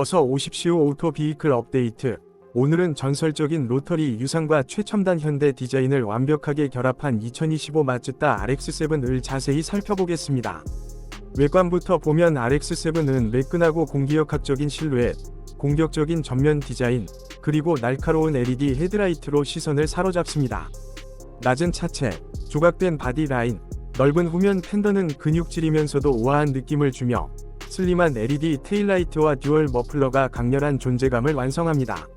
어서 오십시오 오토 비이클 업데이트. 오늘은 전설적인 로터리 유상과 최첨단 현대 디자인을 완벽하게 결합한 2025 마츠다 RX7을 자세히 살펴보겠습니다. 외관부터 보면 RX7은 매끈하고 공기역학적인 실루엣, 공격적인 전면 디자인, 그리고 날카로운 LED 헤드라이트로 시선을 사로잡습니다. 낮은 차체, 조각된 바디 라인, 넓은 후면 팬더는 근육질이면서도 우아한 느낌을 주며 슬림한 LED 테일라이트와 듀얼 머플러가 강렬한 존재감을 완성합니다.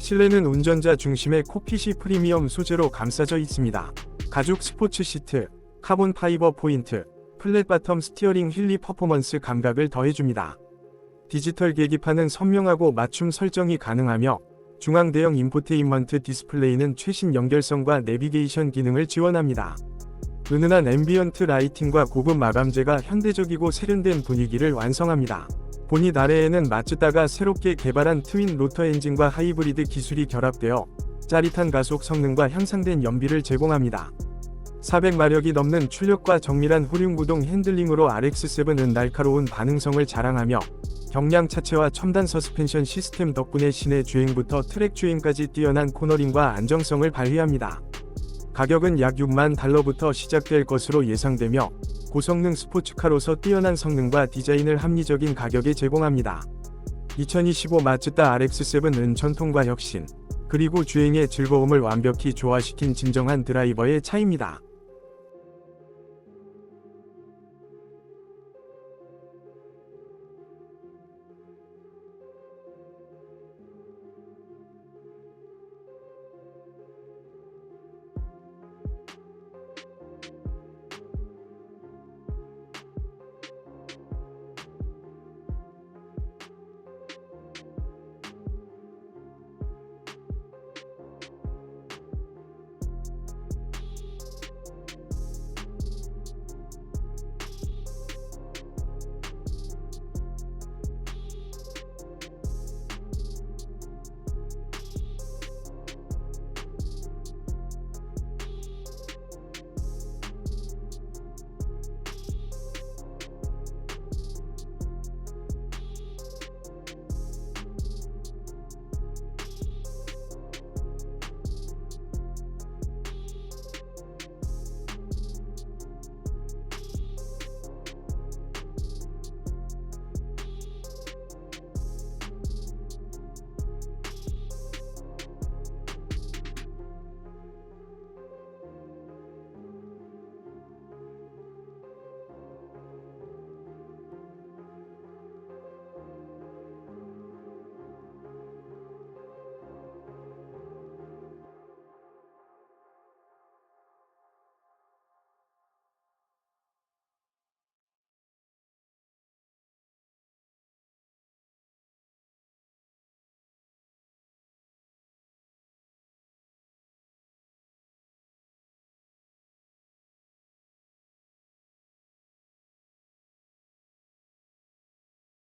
실내는 운전자 중심의 코핏이 프리미엄 소재로 감싸져 있습니다. 가죽 스포츠 시트, 카본 파이버 포인트, 플랫 바텀 스티어링 휠리 퍼포먼스 감각을 더해줍니다. 디지털 계기판은 선명하고 맞춤 설정이 가능하며 중앙 대형 인포테인먼트 디스플레이는 최신 연결성과 내비게이션 기능을 지원합니다. 은은한 앰비언트 라이팅과 고급 마감재가 현대적이고 세련된 분위기를 완성합니다. 본닛 아래에는 마츠다가 새롭게 개발한 트윈 로터 엔진과 하이브리드 기술이 결합되어 짜릿한 가속 성능과 향상된 연비를 제공합니다. 400마력이 넘는 출력과 정밀한 후륜구동 핸들링으로 RX7은 날카로운 반응성을 자랑하며 경량 차체와 첨단 서스펜션 시스템 덕분에 시내 주행부터 트랙 주행까지 뛰어난 코너링과 안정성을 발휘합니다. 가격은 약 6만 달러부터 시작될 것으로 예상되며 고성능 스포츠카로서 뛰어난 성능과 디자인을 합리적인 가격에 제공합니다. 2025 마츠다 RX7은 전통과 혁신, 그리고 주행의 즐거움을 완벽히 조화시킨 진정한 드라이버의 차입니다.